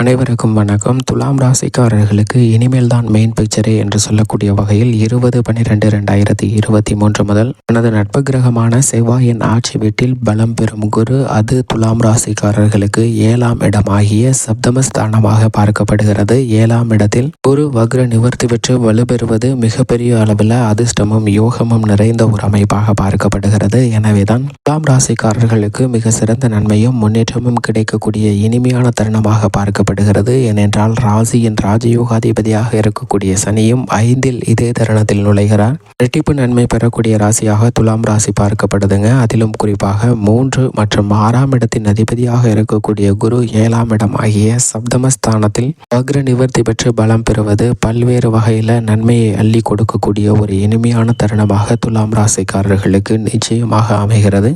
அனைவருக்கும் வணக்கம். துலாம் ராசிக்காரர்களுக்கு இனிமேல் தான் மெயின் பிக்சரே என்று சொல்லக்கூடிய வகையில் இருபது பன்னிரெண்டு ரெண்டாயிரத்தி இருபத்தி மூன்று முதல் தனது நட்பு கிரகமான செவ்வாயின் ஆட்சி வீட்டில் பலம் பெறும் குரு அது துலாம் ராசிக்காரர்களுக்கு ஏழாம் இடமாகிய சப்தமஸ்தானமாக பார்க்கப்படுகிறது. ஏழாம் இடத்தில் குரு வக்ர நிவர்த்தி பெற்று வலுப்பெறுவது மிகப்பெரிய அளவில் அதிர்ஷ்டமும் யோகமும் நிறைந்த ஒரு அமைப்பாக பார்க்கப்படுகிறது. எனவேதான் துலாம் ராசிக்காரர்களுக்கு மிக சிறந்த நன்மையும் முன்னேற்றமும் கிடைக்கக்கூடிய இனிமையான தருணமாக பார்க்க பார்க்கப்படுகிறது ஏனென்றால் ராசியின் ராஜயோகாதிபதியாக இருக்கக்கூடிய சனியும் ஐந்தில் இதே தருணத்தில் நுழைகிறார். இரட்டிப்பு நன்மை பெறக்கூடிய ராசியாக துலாம் ராசி பார்க்கப்படுதுங்க. அதிலும் குறிப்பாக மூன்று மற்றும் ஆறாம் இடத்தின் அதிபதியாக இருக்கக்கூடிய குரு ஏழாம் இடம் ஆகிய சப்தமஸ்தானத்தில் வக்ர நிவர்த்தி பெற்று பலம் பெறுவது பல்வேறு வகையில் நன்மையை அள்ளி கொடுக்கக்கூடிய ஒரு இனிமையான தருணமாக துலாம் ராசிக்காரர்களுக்கு நிச்சயமாக அமைகிறது.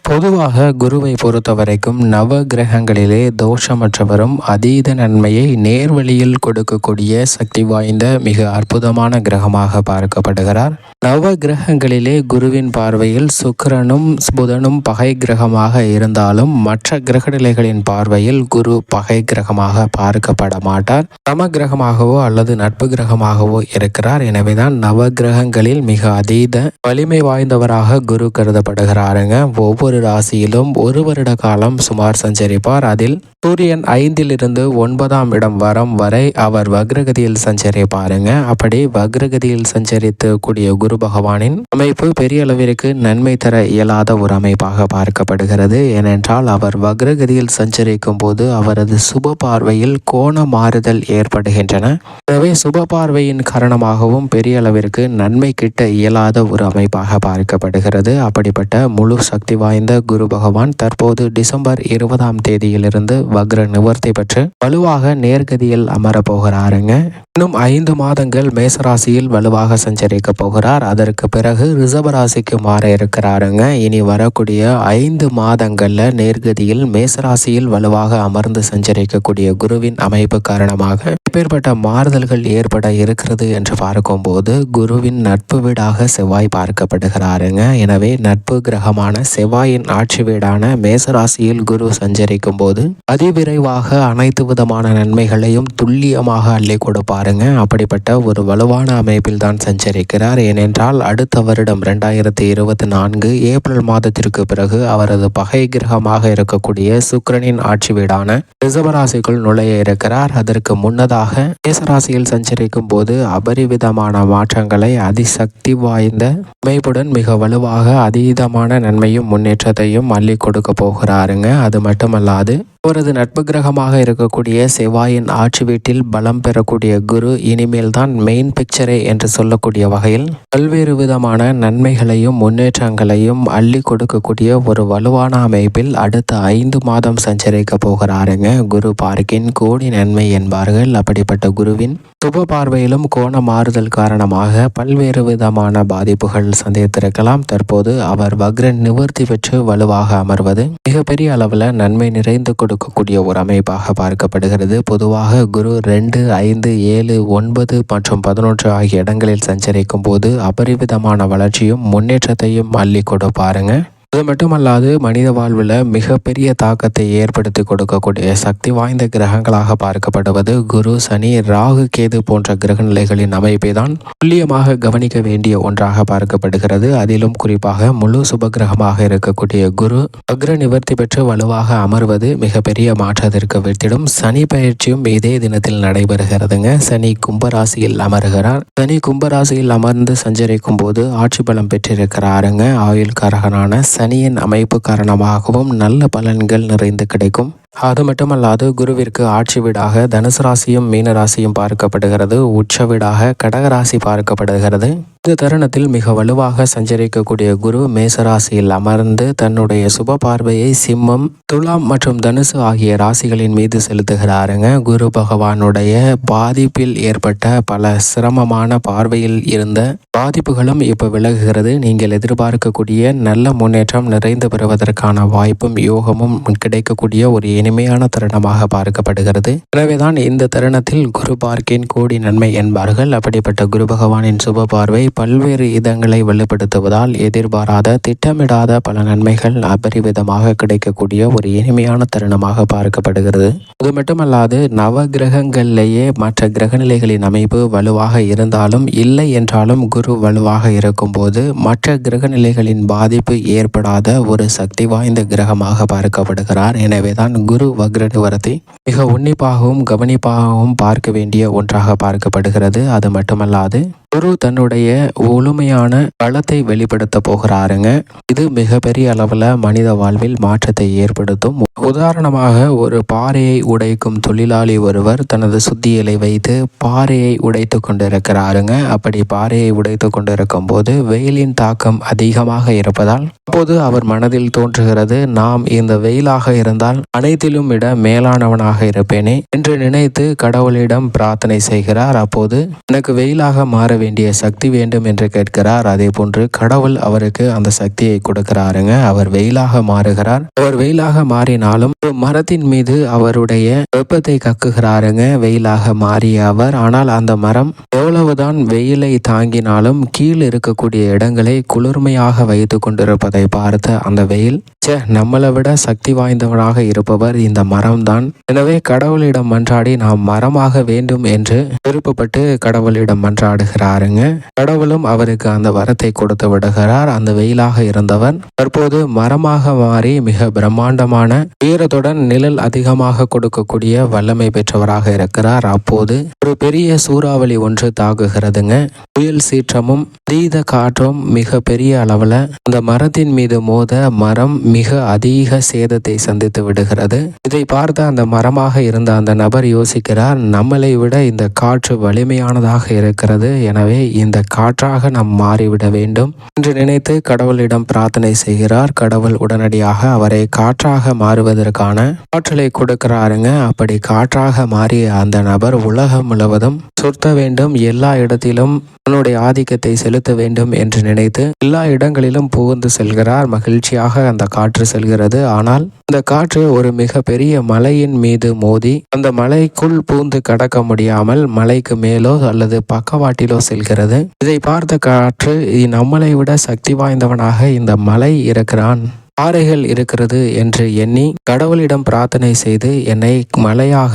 பொதுவாக குருவை பொறுத்த வரைக்கும் நவ கிரகங்களிலே தோஷமற்றவரும் அதீத நன்மையை நேர்வழியில் கொடுக்கக்கூடிய சக்தி வாய்ந்த மிக அற்புதமான கிரகமாக பார்க்கப்படுகிறார். நவ கிரகங்களிலே குருவின் பார்வையில் சுக்கரனும் புதனும் பகை கிரகமாக இருந்தாலும் மற்ற கிரகநிலைகளின் பார்வையில் குரு பகை கிரகமாக பார்க்கப்பட மாட்டார். சம கிரகமாகவோ அல்லது நட்பு கிரகமாகவோ இருக்கிறார். எனவேதான் நவ கிரகங்களில் மிக அதீத வலிமை வாய்ந்தவராக குரு கருதப்படுகிறாருங்க. ஒவ்வொரு ராசியிலும் ஒரு வருட காலம் சுமார் சஞ்சரிப்பார். அதில் சூரியன் ஐந்திலிருந்து ஒன்பதாம் இடம் வரம் வரை அவர் வக்ரகதியில் சஞ்சரிப்பாருங்க. அப்படி வக்ரகதியில் சஞ்சரித்து கூடிய குரு பகவானின் அமைப்பு பெரிய அளவிற்கு நன்மை தர இயலாத ஒரு அமைப்பாக பார்க்கப்படுகிறது. ஏனென்றால் அவர் வக்ரகதியில் சஞ்சரிக்கும் போது அவரது சுப பார்வையில் கோண மாறுதல் ஏற்படுகின்றன. எனவே சுப பார்வையின் காரணமாகவும் பெரிய அளவிற்கு நன்மை கிட்ட இயலாத ஒரு அமைப்பாக பார்க்கப்படுகிறது. அப்படிப்பட்ட முழு சக்தி வாய்ந்த குரு பகவான் தற்போது டிசம்பர் இருபதாம் தேதியிலிருந்து வக்ர நிவர்த்தி பெற்று வலுவாக நேர்கதியில் அமர போகிறாருங்க. இன்னும் ஐந்து மாதங்கள் மேசராசியில் வலுவாக சஞ்சரிக்க போகிறார். அதற்கு பிறகு ரிசர்வராசிக்கு மாற இருக்கிறாருங்க. இனி வரக்கூடிய ஐந்து மாதங்கள்ல நேர்கதியில் மேசராசியில் வலுவாக அமர்ந்து சஞ்சரிக்கக்கூடிய குருவின் அமைப்பு காரணமாக எப்பேற்பட்ட மாறுதல்கள் ஏற்பட இருக்கிறது என்று பார்க்கும்போது குருவின் நட்பு வீடாக செவ்வாய் பார்க்கப்படுகிறாருங்க. எனவே நட்பு கிரகமான செவ்வாயின் ஆட்சி வீடான மேசராசியில் குரு சஞ்சரிக்கும் போது அதிவிரைவாக அனைத்து விதமான நன்மைகளையும் துல்லியமாக அள்ளி கொடுப்பாருங்க. அப்படிப்பட்ட ஒரு வலுவான அமைப்பில் தான் சஞ்சரிக்கிறார். ஏனென்றால் அடுத்த வருடம் ரெண்டாயிரத்தி இருபத்தி நான்கு ஏப்ரல் மாதத்திற்கு பிறகு அவரது பகை கிரகமாக இருக்கக்கூடிய சுக்கரனின் ஆட்சி வீடான ரிசவராசிக்குள் நுழைய இருக்கிறார். அதற்கு முன்னதாக மேசராசியில் சஞ்சரிக்கும் போது அபரிவிதமான மாற்றங்களை அதிசக்தி வாய்ந்த அமைப்புடன் மிக வலுவாக அதீதமான நன்மையும் முன்னேற்றத்தையும் அள்ளி கொடுக்க போகிறாருங்க. அது மட்டுமல்லாது அவரது நட்பு கிரகமாக இருக்கக்கூடிய செவ்வாயின் ஆட்சி வீட்டில் பலம் பெறக்கூடிய குரு இனிமேல் தான் மெயின் பிக்சரே என்று சொல்லக்கூடிய வகையில் பல்வேறு விதமான நன்மைகளையும் முன்னேற்றங்களையும் அள்ளி கொடுக்கக்கூடிய ஒரு வலுவான அமைப்பில் அடுத்த ஐந்து மாதம் சஞ்சரிக்க போகிறாருங்க. குரு பார்க்கின் கோடி நன்மை என்பார்கள். அப்படிப்பட்ட குருவின் சுப பார்வையிலும் கோண மாறுதல் காரணமாக பல்வேறு விதமான பாதிப்புகள் சந்தித்திருக்கலாம். தற்போது அவர் வக்ர நிவர்த்தி பெற்று வலுவாக அமர்வது மிகப்பெரிய அளவில் நன்மை நிறைந்து கொடு கொடுக்கக்கூடிய ஒரு அமைப்பாக பார்க்கப்படுகிறது. பொதுவாக குரு ரெண்டு ஐந்து ஏழு ஒன்பது மற்றும் பதினொன்று ஆகிய இடங்களில் சஞ்சரிக்கும் போது அபரிவிதமான வளர்ச்சியும் முன்னேற்றத்தையும் அள்ளி கொடுப்பாருங்க. அது மட்டுமல்லாது மனித வாழ்வில் மிகப்பெரிய தாக்கத்தை ஏற்படுத்தி கொடுக்கக்கூடிய சக்தி வாய்ந்த கிரகங்களாக பார்க்கப்படுவது குரு சனி ராகு கேது போன்ற கிரகநிலைகளின் அமைப்பை தான் துல்லியமாக கவனிக்க வேண்டிய ஒன்றாக பார்க்கப்படுகிறது. அதிலும் குறிப்பாக முழு சுப கிரகமாக இருக்கக்கூடிய குரு அக்ர நிவர்த்தி பெற்று வலுவாக அமர்வது மிகப்பெரிய மாற்றத்திற்கு வித்திடும். சனி பயிற்சியும் இதே தினத்தில் நடைபெறுகிறதுங்க. சனி கும்பராசியில் அமர்கிறார். சனி கும்பராசியில் அமர்ந்து சஞ்சரிக்கும் போது ஆட்சி பலம் பெற்றிருக்கிறாருங்க. ஆயுள்காரகனான சனியின் அமைப்பு காரணமாகவும் நல்ல பலன்கள் நிறைந்து கிடைக்கும். அது மட்டுமல்லாது குருவிற்கு ஆட்சி வீடாக தனுசு ராசியும் மீன ராசியும் பார்க்கப்படுகிறது. உச்ச வீடாக கடகராசி பார்க்கப்படுகிறது. இந்த தருணத்தில் மிக வலுவாக சஞ்சரிக்கக்கூடிய குரு மேசராசியில் அமர்ந்து தன்னுடைய சுப பார்வையை சிம்மம் துலாம் மற்றும் தனுசு ஆகிய ராசிகளின் மீது செலுத்துகிறாருங்க. குரு பகவானுடைய பாதிப்பில் ஏற்பட்ட பல சிரமமான பார்வையில் இருந்த பாதிப்புகளும் இப்போ விலகுகிறது. நீங்கள் எதிர்பார்க்கக்கூடிய நல்ல முன்னேற்றம் நிறைந்து பெறுவதற்கான வாய்ப்பும் யோகமும் கிடைக்கக்கூடிய ஒரு இனிமையான தருணமாக பார்க்கப்படுகிறது. எனவேதான் இந்த தருணத்தில் குரு பார்க்கின் கோடி நன்மை என்பார்கள். அப்படிப்பட்ட குரு பகவானின் சுப பார்வை பல்வேறு இதங்களை வெளிப்படுத்துவதால் எதிர்பாராத திட்டமிடாத பல நன்மைகள் அபரிவிதமாக கிடைக்கக்கூடிய ஒரு இனிமையான தருணமாக பார்க்கப்படுகிறது. அது மட்டுமல்லாது நவ கிரகங்களிலேயே மற்ற கிரகநிலைகளின் அமைப்பு வலுவாக இருந்தாலும் இல்லை என்றாலும் குரு வலுவாக இருக்கும்போது மற்ற கிரகநிலைகளின் பாதிப்பு ஏற்படாத ஒரு சக்தி வாய்ந்த கிரகமாக பார்க்கப்படுகிறார். எனவேதான் குரு வக்ரநிவரத்தை மிக உன்னிப்பாகவும் கவனிப்பாகவும் பார்க்க வேண்டிய ஒன்றாக பார்க்கப்படுகிறது. அது மட்டுமல்லாது குரு தன்னுடைய முழுமையான பலத்தை வெளிப்படுத்த போகிறாருங்க. இது மிகப்பெரிய அளவில் மனித வாழ்வில் மாற்றத்தை ஏற்படுத்தும். உதாரணமாக ஒரு பாறையை உடைக்கும் தொழிலாளி ஒருவர் தனது சுத்தியலை வைத்து பாறையை உடைத்து கொண்டிருக்கிறாருங்க. அப்படி பாறையை உடைத்து கொண்டிருக்கும் போது வெயிலின் தாக்கம் அதிகமாக இருப்பதால் அப்போது அவர் மனதில் தோன்றுகிறது நாம் இந்த வெயிலாக இருந்தால் அனைத்திலும் விட மேலானவனாக இருப்பேனே என்று நினைத்து கடவுளிடம் பிரார்த்தனை செய்கிறார். அப்போது எனக்கு வெயிலாக மாற வேண்டிய சக்தி வேண்டும் என்று கேட்கிறார். அதே போன்று கடவுள் அவருக்கு அந்த சக்தியை கொடுக்கிறாருங்க. அவர் வெயிலாக மாறுகிறார். அவர் வெயிலாக மாறினாலும் ஒரு மரத்தின் மீது அவருடைய வெப்பத்தை கக்குகிறாருங்க. வெயிலாக மாறிய அவர். ஆனால் அந்த மரம் எவ்வளவுதான் வெயிலை தாங்கினாலும் கீழ் இருக்கக்கூடிய இடங்களை குளிர்மையாக வைத்து கொண்டிருப்பதை பார்த்த அந்த வெயில் சே நம்மளை விட சக்தி வாய்ந்தவனாக இருப்பவர் இந்த மரம்தான். எனவே கடவுளிடம் மன்றாடி நாம் மரமாக வேண்டும் என்று விருப்பப்பட்டு கடவுளிடம் மன்றாடுகிறார். பாருங்க. கடவுளும் அவருக்கு அந்த வரத்தை கொடுத்து விடுகிறார். அந்த வெயிலாக இருந்தவன் தற்போது மரமாக மாறி மிக பிரம்மாண்டமான உயரத்துடன் நிழல் அதிகமாக கொடுக்கக்கூடிய வல்லமை பெற்றவராக இருக்கிறார். அப்போது ஒரு பெரிய சூறாவளி ஒன்று தாக்குகிறதுங்க. புயல் சீற்றமும் தீத காற்றும் மிக பெரிய அளவுல அந்த மரத்தின் மீது மோத மரம் மிக அதிக சேதத்தை சந்தித்து விடுகிறது. இதை பார்த்த அந்த மரமாக இருந்த அந்த நபர் யோசிக்கிறார் நம்மளை விட இந்த காற்று வலிமையானதாக இருக்கிறது என எனவே இந்த காற்றாக நாம் மாறிவிட வேண்டும் என்று நினைத்து கடவுளிடம் பிரார்த்தனை செய்கிறார். கடவுள் உடனடியாக அவரை காற்றாக மாறுவதற்கான ஆற்றலை கொடுக்கிறாருங்க. அப்படி காற்றாக மாறிய அந்த நபர் உலகம் முழுவதும் சுர்த்த வேண்டும். எல்லா இடத்திலும் தன்னுடைய ஆதிக்கத்தை செலுத்த வேண்டும் என்று நினைத்து எல்லா இடங்களிலும் புகுந்து செல்கிறார். மகிழ்ச்சியாக அந்த காற்று செல்கிறது. ஆனால் அந்த காற்று ஒரு மிக பெரிய மலையின் மீது மோதி அந்த மலைக்குள் பூந்து கடக்க முடியாமல் மலைக்கு மேலோ அல்லது பக்கவாட்டிலோ செல்கிறது. இதை பார்த்த காற்று நம்மளை விட சக்தி வாய்ந்தவனாக இந்த மலை இருக்கிறான். பாறைகள் இருக்கிறது என்று எண்ணி கடவுளிடம் பிரார்த்தனை செய்து என்னை மலையாக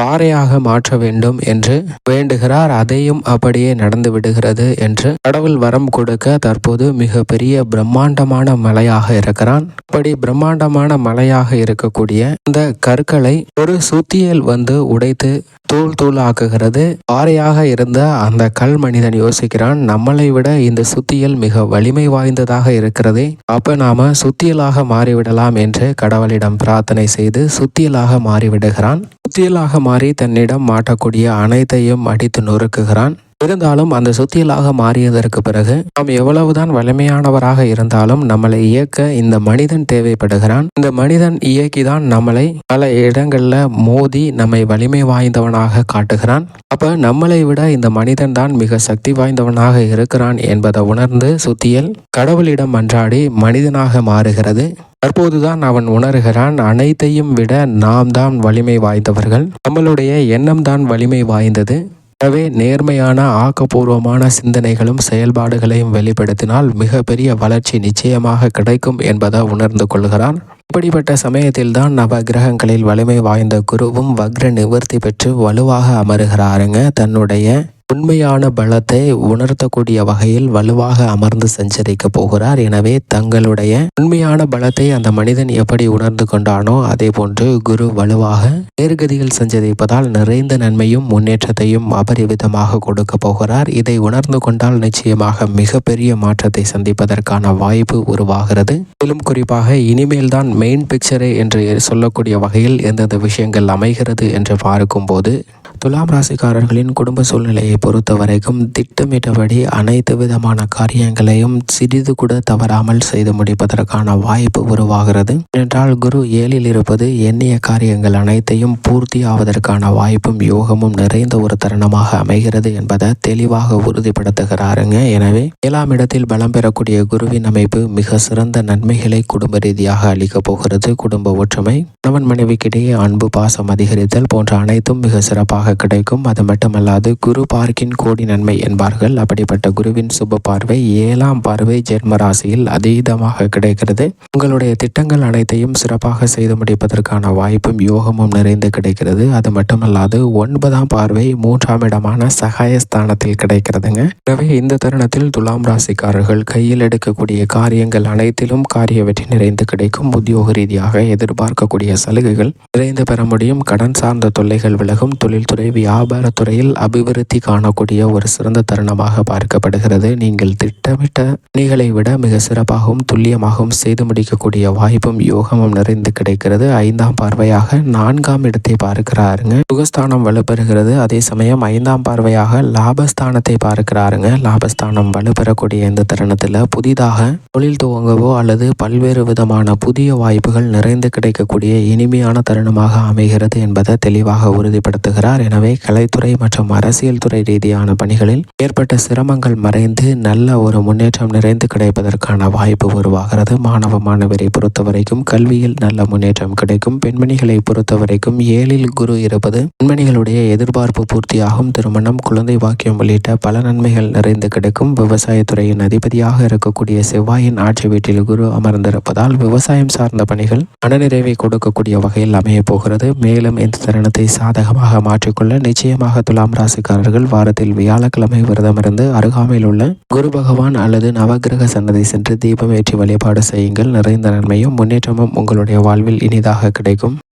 பாறையாக மாற்ற வேண்டும் என்று வேண்டுகிறார். அதையும் அப்படியே நடந்து விடுகிறது என்று கடவுள் வரம் கொடுக்க தற்போது மிக பெரிய பிரம்மாண்டமான மலையாக இருக்கிறான். அப்படி பிரம்மாண்டமான மலையாக இருக்கக்கூடிய இந்த கற்களை ஒரு சுத்தியல் வந்து உடைத்து தூள் தூள் ஆக்குகிறது பாறையாக இருந்த அந்த கல் மனிதன் யோசிக்கிறான் நம்மளை விட இந்த சுத்தியல் மிக வலிமை வாய்ந்ததாக இருக்கிறதே. அப்ப நாம சுத்தியலாக மாறிவிடலாம் என்று கடவுளிடம் பிரார்த்தனை செய்து சுத்தியலாக மாறிவிடுகிறான். சுத்தியலாக மாறி தன்னிடம் மாட்டக்கூடிய அனைத்தையும் அடித்து நொறுக்குகிறான். இருந்தாலும் அந்த சுத்தியலாக மாறியதற்கு பிறகு நாம் எவ்வளவுதான் வலிமையானவராக இருந்தாலும் நம்மளை இயக்க இந்த மனிதன் தேவைப்படுகிறான். இந்த மனிதன் இயக்கிதான் நம்மளை பல இடங்கள்ல மோதி நம்மை வலிமை வாய்ந்தவனாக காட்டுகிறான். அப்ப நம்மளை விட இந்த மனிதன் தான் மிக சக்தி வாய்ந்தவனாக இருக்கிறான் என்பதை உணர்ந்து சுத்தியல் கடவுளிடம் மன்றாடி மனிதனாக மாறுகிறது. தற்போதுதான் அவன் உணர்கிறான் அனைத்தையும் விட நாம் தான் வலிமை வாய்ந்தவர்கள். நம்மளுடைய எண்ணம் தான் வலிமை வாய்ந்தது. எனவே நேர்மையான ஆக்கப்பூர்வமான சிந்தனைகளும் செயல்பாடுகளையும் வெளிப்படுத்தினால் மிகப்பெரிய வளர்ச்சி நிச்சயமாக கிடைக்கும் என்பதை உணர்ந்து கொள்கிறான் இப்படிப்பட்ட சமயத்தில்தான் நவ கிரகங்களில் வலிமை வாய்ந்த குருவும் வக்ர நிவர்த்தி பெற்று வலுவாக அமருகிறாருங்க. தன்னுடைய உண்மையான பலத்தை உணர்த்தக்கூடிய வகையில் வலுவாக அமர்ந்து சஞ்சரிக்க போகிறார். எனவே தங்களுடைய உண்மையான பலத்தை அந்த மனிதன் எப்படி உணர்ந்து கொண்டானோ அதே போன்று குரு வலுவாக நேர்கதியில் சஞ்சரிப்பதால் நிறைந்த நன்மையும் முன்னேற்றத்தையும் அபரிவிதமாக கொடுக்க போகிறார். இதை உணர்ந்து கொண்டால் நிச்சயமாக மிகப்பெரிய மாற்றத்தை சந்திப்பதற்கான வாய்ப்பு உருவாகிறது. மேலும் குறிப்பாக இனிமேல் தான் மெயின் பிக்சரே என்று சொல்லக்கூடிய வகையில் எந்தெந்த விஷயங்கள் அமைகிறது என்று பார்க்கும்போது துலாம் ராசிக்காரர்களின் குடும்ப சூழ்நிலையை பொறுத்த வரைக்கும் திட்டமிட்டபடி அனைத்து விதமான காரியங்களையும் சிறிது கூட தவறாமல் செய்து முடிப்பதற்கான வாய்ப்பு உருவாகிறது. என்றால் குரு ஏழில் இருப்பது எண்ணிய காரியங்கள் அனைத்தையும் பூர்த்தி ஆவதற்கான வாய்ப்பும் யோகமும் நிறைந்த ஒரு தருணமாக அமைகிறது என்பதை தெளிவாக உறுதிப்படுத்துகிறாருங்க. எனவே ஏழாம் இடத்தில் பலம் பெறக்கூடிய குருவின் அமைப்பு மிக சிறந்த நன்மைகளை குடும்ப ரீதியாக அளிக்கப் போகிறது. குடும்ப ஒற்றுமை கணவன் மனைவிக்கிடையே அன்பு பாசம் அதிகரித்தல் போன்ற அனைத்தும் மிக சிறப்பாக கிடைக்கும். அது மட்டுமல்லாது குரு பார்க்கின் கோடி நன்மை என்பார்கள். அப்படிப்பட்ட குருவின் சுப பார்வை ஏழாம் பார்வை ஜென்ம ராசியில் அதீதமாக கிடைக்கிறது. உங்களுடைய திட்டங்கள் அனைத்தையும் சிறப்பாக செய்து முடிப்பதற்கான வாய்ப்பும் யோகமும் நிறைந்து கிடைக்கிறது. அது மட்டுமல்லாது ஒன்பதாம் பார்வை மூன்றாம் இடமான சகாயஸ்தானத்தில் கிடைக்கிறதுங்க. எனவே இந்த தருணத்தில் துலாம் ராசிக்காரர்கள் கையில் எடுக்கக்கூடிய காரியங்கள் அனைத்திலும் காரிய வெற்றி நிறைந்து கிடைக்கும். உத்தியோக ரீதியாக எதிர்பார்க்கக்கூடிய சலுகைகள் நிறைந்து பெற முடியும். கடன் சார்ந்த தொல்லைகள் விலகும். தொழில்துறை வியாபாரத்துறையில் அபிவிருத்தி காணக்கூடிய ஒரு சிறந்த தருணமாக பார்க்கப்படுகிறது. நீங்கள் திட்டமிட்ட பணிகளை விட மிக சிறப்பாகவும் துல்லியமாகவும் செய்து முடிக்கக்கூடிய வாய்ப்பும் யோகமும் நிறைந்து கிடைக்கிறது. ஐந்தாம் பார்வையாக நான்காம் இடத்தை பார்க்கிறாருங்க. சுகஸ்தானம் வலுப்பெறுகிறது. அதே சமயம் ஐந்தாம் பார்வையாக லாபஸ்தானத்தை பார்க்கிறாருங்க. லாபஸ்தானம் வலுப்பெறக்கூடிய இந்த தருணத்தில் புதிதாக தொழில் துவங்கவோ அல்லது பல்வேறு விதமான புதிய வாய்ப்புகள் நிறைந்து கிடைக்கக்கூடிய இனிமையான தருணமாக அமைகிறது என்பதை தெளிவாக உறுதிப்படுத்துகிறார். எனவே கலைத்துறை மற்றும் அரசியல் துறை ரீதியான பணிகளில் ஏற்பட்ட சிரமங்கள் மறைந்து நல்ல ஒரு முன்னேற்றம் நிறைந்து கிடைப்பதற்கான வாய்ப்பு உருவாகிறது. மாணவ மாணவரை பொறுத்தவரைக்கும் கல்வியில் நல்ல முன்னேற்றம் கிடைக்கும். பெண்மணிகளை பொறுத்தவரைக்கும் ஏழில் குரு இருப்பது பெண்மணிகளுடைய எதிர்பார்ப்பு பூர்த்தியாகும். திருமணம் குழந்தை வாக்கியம் உள்ளிட்ட பல நன்மைகள் நிறைந்து கிடைக்கும். விவசாயத்துறையின் அதிபதியாக இருக்கக்கூடிய செவ்வாயின் ஆட்சி வீட்டில் குரு அமர்ந்திருப்பதால் விவசாயம் சார்ந்த பணிகள் மனநிறைவை கொடுக்கக்கூடிய வகையில் அமைய போகிறது. மேலும் இந்த தருணத்தை சாதகமாக மாற்றிக்கொள்ள நிச்சயமாக துலாம் ராசிக்காரர்கள் வாரத்தில் வியாழக்கிழமை விரதமிருந்து அருகாமையில் உள்ள குரு பகவான் அல்லது நவகிரக சன்னதி சென்று தீபம் ஏற்றி வழிபாடு செய்யுங்கள். நிறைந்த நன்மையும் முன்னேற்றமும் உங்களுடைய வாழ்வில் இனிதாக கிடைக்கும்.